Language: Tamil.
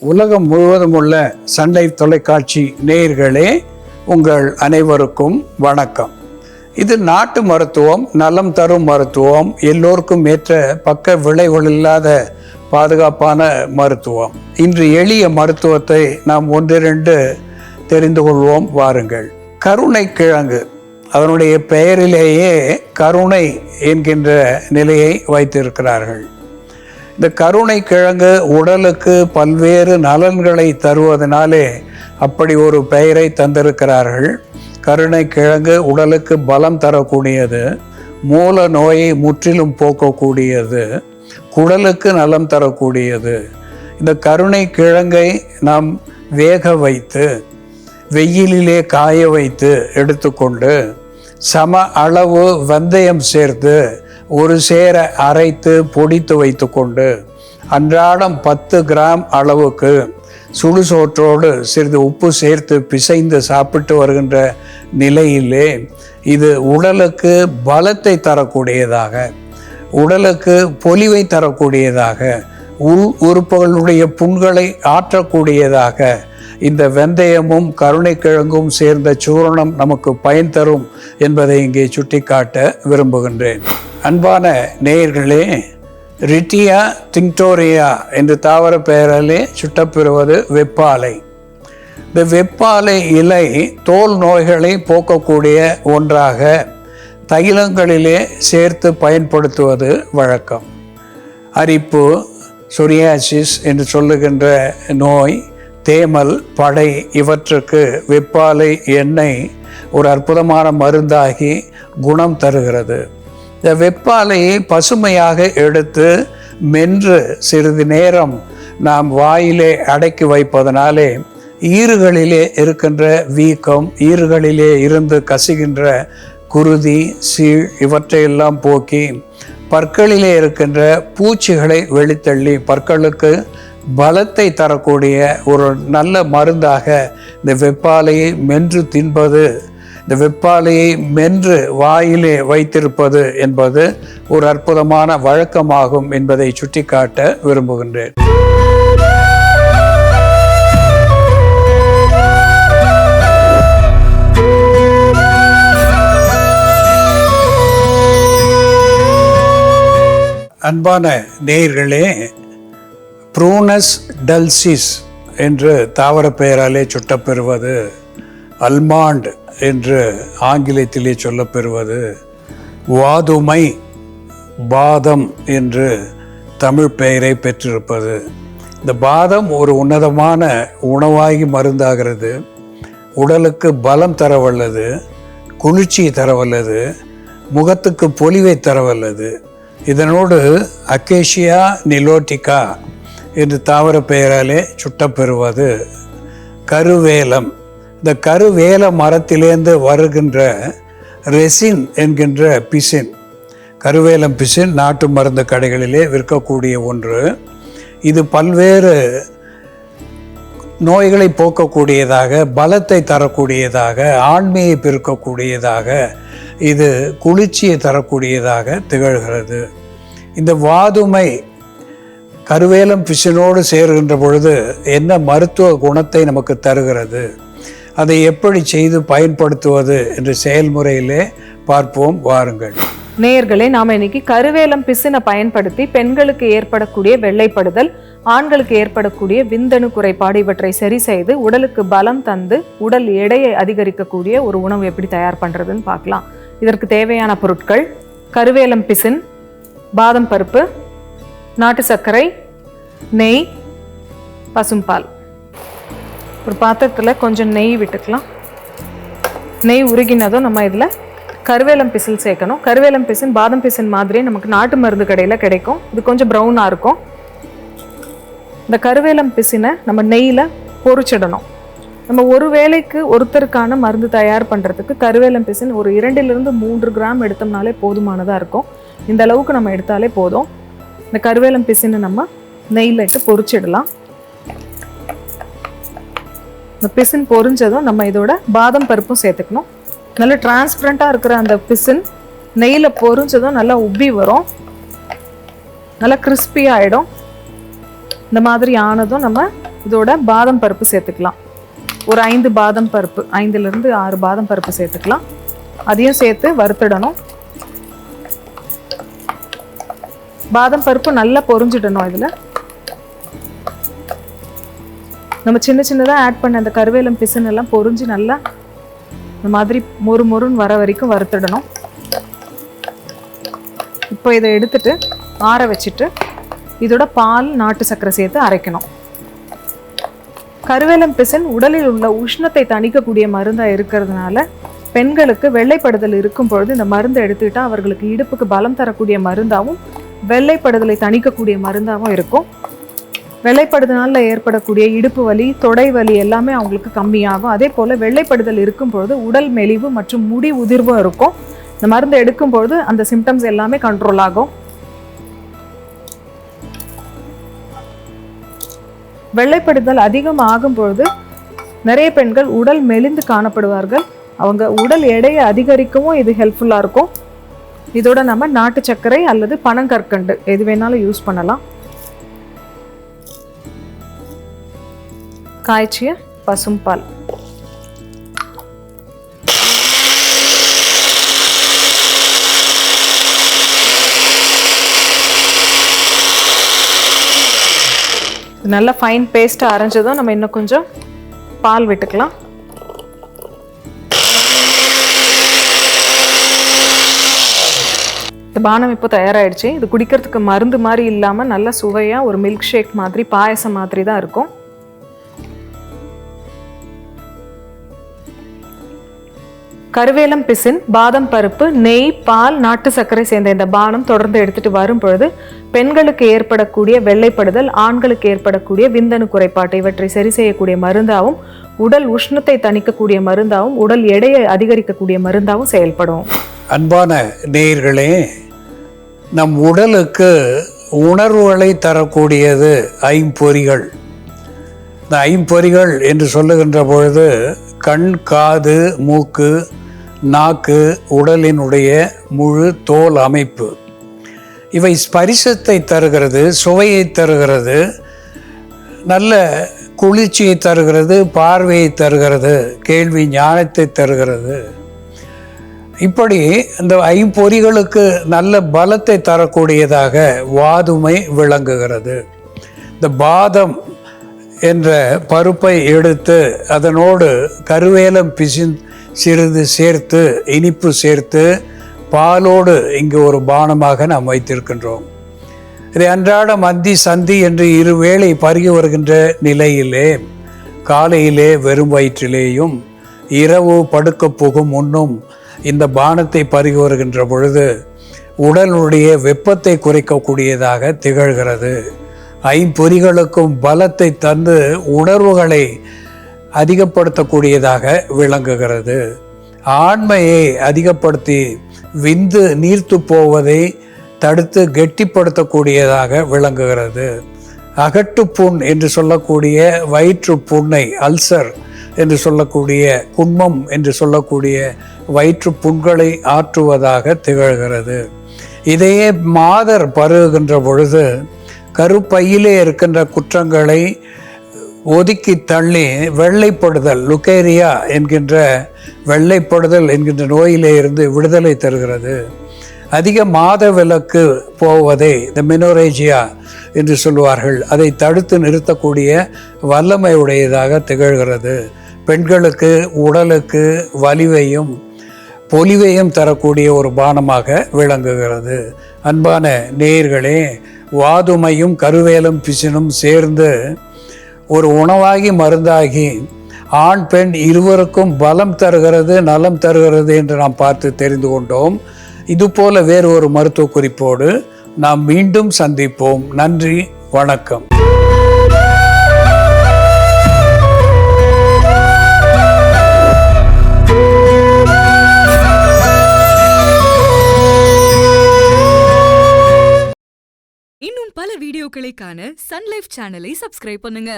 உலகம் முழுவதும் உள்ள சண்டை தொலைக்காட்சி நேயர்களே உங்கள் அனைவருக்கும் வணக்கம். இது நாட்டு மருத்துவம் நலம் தரும் மருத்துவம் எல்லோருக்கும் ஏற்ற பக்க விளைவுகள் இல்லாத பாதுகாப்பான மருத்துவம். இன்று எளிய மருத்துவத்தை நாம் ஒன்றிரண்டு தெரிந்து கொள்வோம் வாருங்கள். கருணை கிழங்கு. அதனுடைய பெயரிலேயே கருணை என்கின்ற நிலையை வைத்திருக்கிறார்கள். இந்த கருணை கிழங்கு உடலுக்கு பல்வேறு நலன்களை தருவதனாலே அப்படி ஒரு பெயரை தந்திருக்கிறார்கள். கருணை கிழங்கு உடலுக்கு பலம் தரக்கூடியது மூல நோயை முற்றிலும் போக்கக்கூடியது குடலுக்கு நலம் தரக்கூடியது. இந்த கருணை கிழங்கை நாம் வேக வைத்து வெயிலிலே காய வைத்து எடுத்துக்கொண்டு சம அளவு வெந்தயம் சேர்த்து ஒரு சேர அரைத்து பொடித்து வைத்துக்கொண்டு அன்றாடம் பத்து கிராம் அளவுக்கு சுடுசோற்றோடு சிறிது உப்பு சேர்த்து பிசைந்து சாப்பிட்டு வருகின்ற நிலையிலே இது உடலுக்கு பலத்தை தரக்கூடியதாக உடலுக்கு பொலிவை தரக்கூடியதாக உள் உறுப்புகளுடைய புண்களை ஆற்றக்கூடியதாக இந்த வெந்தயமும் கருணைக்கிழங்கும் சேர்ந்த சூரணம் நமக்கு பயன் தரும் என்பதை இங்கே சுட்டிக்காட்ட விரும்புகின்றேன். அன்பான நேயர்களே ரிட்டியா திங்டோரியா என்று தாவர பெயராலே சுட்டப்பெறுவது வெப்பாலை. இந்த வெப்பாலை இலை தோல் நோய்களை போக்கக்கூடிய ஒன்றாக தைலங்களிலே சேர்த்து பயன்படுத்துவது வழக்கம். அரிப்பு சொரியாசிஸ் என்று சொல்லுகின்ற நோய் தேமல் படை இவற்றுக்கு வெப்பாலை எண்ணெய் ஒரு அற்புதமான மருந்தாகி குணம் தருகிறது. இந்த வெப்பாலையை பசுமையாக எடுத்து மென்று சிறிது நேரம் நாம் வாயிலே அடக்கி வைப்பதனாலே ஈறுகளிலே இருக்கின்ற வீக்கம் ஈறுகளிலே இருந்து கசிகின்ற குருதி சீழ் இவற்றையெல்லாம் போக்கி பற்களிலே இருக்கின்ற பூச்சிகளை வெளித்தள்ளி பற்களுக்கு பலத்தை தரக்கூடிய ஒரு நல்ல மருந்தாக இந்த வெப்பாலையை மென்று தின்பது இந்த வெப்பாலையை மென்று வாயிலே வைத்திருப்பது என்பது ஒரு அற்புதமான வழக்கமாகும் என்பதை சுட்டிக்காட்ட விரும்புகின்றேன். அன்பான நேயர்களே ப்ரூனஸ் டல்சிஸ் என்று தாவர பெயராலே சுட்டப்பெறுவது அல்மாண்ட் என்று ஆங்கிலத்திலே சொல்லப்பெறுவது வாதுமை பாதம் என்று தமிழ் பெயரை பெற்றிருப்பது. இந்த பாதம் ஒரு உன்னதமான உணவாகி மருந்தாகிறது. உடலுக்கு பலம் தரவல்லது குளிர்ச்சி தரவல்லது முகத்துக்கு பொலிவை தரவல்லது. இதனோடு அக்கேஷியா நிலோட்டிகா என்று தாவர பெயராலே சுட்டப்பெறுவது. கருவேலம் இந்த கருவேல மரத்திலேருந்து வருகின்ற ரெசின் என்கின்ற பிசின் கருவேலம் பிசின் நாட்டு மருந்து கடைகளிலே விற்கக்கூடிய ஒன்று. இது பல்வேறு நோய்களை போக்கக்கூடியதாக பலத்தை தரக்கூடியதாக ஆண்மையை பெருக்கக்கூடியதாக இது குளிர்ச்சியை தரக்கூடியதாக திகழ்கிறது. இந்த வாதுமை கருவேலம் பிசினோடு சேருகின்ற பொழுது என்ன மருத்துவ குணத்தை நமக்கு தருகிறது? அதை எப்படி செய்து பயன்படுத்துவது என்ற செயல்முறையிலே பார்ப்போம் வாருங்கள். நேயர்களே நாம் இன்னைக்கு கருவேலம் பிசினை பயன்படுத்தி பெண்களுக்கு ஏற்படக்கூடிய வெள்ளைப்படுதல் ஆண்களுக்கு ஏற்படக்கூடிய விந்தணு குறைபாடு இவற்றை சரி செய்து உடலுக்கு பலம் தந்து உடல் எடையை அதிகரிக்கக்கூடிய ஒரு உணவு எப்படி தயார் பண்ணுறதுன்னு பார்க்கலாம். இதற்கு தேவையான பொருட்கள் கருவேலம் பிசின் பாதம் பருப்பு நாட்டு சர்க்கரை நெய் பசும்பால் ஒரு பாத்திரத்தில் கொஞ்சம் நெய் விட்டுக்கலாம். நெய் உருகினதும் நம்ம இதில் கருவேலம் பிசில் சேர்க்கணும். கருவேலம் பிசின் பாதம் பிசின் மாதிரியே நமக்கு நாட்டு மருந்து கடையில் கிடைக்கும். இது கொஞ்சம் ப்ரௌனாக இருக்கும். இந்த கருவேலம் பிசினை நம்ம நெய்யில் பொறிச்சிடணும். நம்ம ஒரு வேளைக்கு ஒருத்தருக்கான மருந்து தயார் பண்ணுறதுக்கு கருவேலம் பிசின் ஒரு இரண்டிலிருந்து மூன்று கிராம் எடுத்தோம்னாலே போதுமானதாக இருக்கும். இந்த அளவுக்கு நம்ம எடுத்தாலே போதும். இந்த கருவேலம் பிசினை நம்ம நெய்யில் இட்டு பொறிச்சிடலாம். இந்த பிசின் பொரிஞ்சதும் நம்ம இதோட பாதம் பருப்பும் சேர்த்துக்கணும். நல்ல டிரான்ஸ்பரண்ட்டாக இருக்கிற அந்த பிசின் நெய்யில் பொரிஞ்சதும் நல்லா உப்பி வரும். நல்லா கிறிஸ்பியாக ஆகிடும் இந்த மாதிரி ஆனதும் நம்ம இதோட பாதம் பருப்பு சேர்த்துக்கலாம். ஒரு ஐந்து பாதம் பருப்பு ஐந்துலேருந்து ஆறு பாதம் பருப்பு சேர்த்துக்கலாம். அதையும் சேர்த்து வறுத்துடணும். பாதம் பருப்பு நல்லா பொரிஞ்சிடணும் இதில். நம்ம சின்ன சின்னதாக ஆட் பண்ண அந்த கருவேலம் பிசுன்னு எல்லாம் பொரிஞ்சு நல்லா இந்த மாதிரி மொறு மொறுன்னு வர வரைக்கும் வறுத்துடணும். இப்போ இதை எடுத்துட்டு ஆற வச்சுட்டு இதோட பால் நாட்டு சர்க்கரை சேர்த்து அரைக்கணும். கருவேலம் பிசன் உடலில் உள்ள உஷ்ணத்தை தணிக்கக்கூடிய மருந்தாக இருக்கிறதுனால பெண்களுக்கு வெள்ளைப்படுதல் இருக்கும் பொழுது இந்த மருந்தை எடுத்துக்கிட்டா அவர்களுக்கு இடுப்புக்கு பலம் தரக்கூடிய மருந்தாகவும் வெள்ளைப்படுதலை தணிக்கக்கூடிய மருந்தாகவும் இருக்கும். வெள்ளைப்படுதனால ஏற்படக்கூடிய இடுப்பு வலி தொடை வலி எல்லாமே அவங்களுக்கு கம்மியாகும். அதே போல் வெள்ளைப்படுதல் இருக்கும் பொழுது உடல் மெலிவு மற்றும் முடி உதிர்வும் இருக்கும். இந்த மருந்து எடுக்கும் பொழுது அந்த சிம்டம்ஸ் எல்லாமே கண்ட்ரோல் ஆகும். வெள்ளைப்படுதல் அதிகம் ஆகும் பொழுது நிறைய பெண்கள் உடல் மெலிந்து காணப்படுவார்கள். அவங்க உடல் எடையை அதிகரிக்கவும் இது ஹெல்ப்ஃபுல்லாக இருக்கும். இதோட நம்ம நாட்டு சர்க்கரை அல்லது பனங்கற்கண்டு எது வேணாலும் யூஸ் பண்ணலாம். காய்ச்சிய பசும்பால் நல்லா ஃபைன் பேஸ்ட்டாக அரைஞ்சதும் நம்ம இன்னும் கொஞ்சம் பால் விட்டுக்கலாம். இந்த பானம் இப்போ தயாராகிடுச்சு இது குடிக்கிறதுக்கு மருந்து மாதிரி இல்லாமல் நல்ல சுவையாக ஒரு மில்க் ஷேக் மாதிரி பாயசம் மாதிரி தான் இருக்கும். கருவேலம் பிசின் பாதம் பருப்பு நெய் பால் நாட்டு சர்க்கரை சேர்ந்த இந்த பானம் தொடர்ந்து எடுத்துட்டு வரும் பொழுது பெண்களுக்கு ஏற்படக்கூடிய வெள்ளைப்படுதல் ஆண்களுக்கு ஏற்படக்கூடிய விந்தணு குறைபாட்டை இவற்றை சரி செய்யக்கூடிய மருந்தாகவும் உடல் உஷ்ணத்தை தணிக்கக்கூடிய மருந்தாகவும் உடல் எடையை அதிகரிக்கக்கூடிய மருந்தாகவும் செயல்படும். அன்பான நேயர்களே நம் உடலுக்கு உணர்வுகளை தரக்கூடியது ஐம்பொறிகள் இந்த ஐம்பொறிகள் என்று சொல்லுகின்ற பொழுது கண் காது மூக்கு நாக்கு உடலினுடைய முழு தோல் அமைப்பு. இவை ஸ்பரிசத்தை தருகிறது சுவையை தருகிறது நல்ல குளிர்ச்சியை தருகிறது பார்வையை தருகிறது கேள்வி ஞானத்தை தருகிறது. இப்படி இந்த ஐம்பொறிகளுக்கு நல்ல பலத்தை தரக்கூடியதாக வாதுமை விளங்குகிறது. இந்த பாதம் என்ற பருப்பை எடுத்து அதனோடு கருவேலம் பிசின் சிறிது சேர்த்து இனிப்பு சேர்த்து பாலோடு இங்கு ஒரு பானமாக நாம் வைத்திருக்கின்றோம். இதை அன்றாட மந்தி சந்தி என்று இருவேளை பருகி வருகின்ற நிலையிலே காலையிலே வெறும் வயிற்றிலேயும் இரவு படுக்க போகும் முன்னும் இந்த பானத்தை பருகி வருகின்ற பொழுது உடலுடைய வெப்பத்தை குறைக்கக்கூடியதாக திகழ்கிறது. ஐம்பொறிகளுக்கும் பலத்தை தந்து உணர்வுகளை அதிகப்படுத்தக்கூடியதாக விளங்குகிறது. ஆண்மையை அதிகப்படுத்தி விந்து நீர்த்து போவதை தடுத்து கெட்டிப்படுத்தக்கூடியதாக விளங்குகிறது. அகட்டுப்புண் என்று சொல்லக்கூடிய வயிற்று புண்ணை அல்சர் என்று சொல்லக்கூடிய குன்மம் என்று சொல்லக்கூடிய வயிற்று புண்களை ஆற்றுவதாக திகழ்கிறது. இதையே மாதர் பருகுகின்ற பொழுது கருப்பையிலே இருக்கின்ற குற்றங்களை ஒதுக்கி தள்ளி வெள்ளைப்படுதல் லுக்கேரியா என்கின்ற வெள்ளைப்படுதல் என்கின்ற நோயிலே இருந்து விடுதலை தருகிறது. அதிக மாத விலக்கு போவதை இந்த மினோரேஜியா என்று சொல்லுவார்கள். அதை தடுத்து நிறுத்தக்கூடிய வல்லமை உடையதாக திகழ்கிறது. பெண்களுக்கு உடலுக்கு வலிவையும் பொலிவையும் தரக்கூடிய ஒரு பானமாக விளங்குகிறது. அன்பான நேயர்களே வாதுமையும் கருவேலம் பிசினும் சேர்ந்து ஒரு உணவாகி மருந்தாகி ஆண் பெண் இருவருக்கும் பலம் தருகிறது நலம் தருகிறது என்று நாம் பார்த்து தெரிந்து கொண்டோம். இதுபோல வேறு ஒரு மருத்துவ குறிப்போடு நாம் மீண்டும் சந்திப்போம். நன்றி வணக்கம். இன்னும் பல வீடியோக்களை காண சன்லைஃப் சேனலை சப்ஸ்கிரைப் பண்ணுங்க.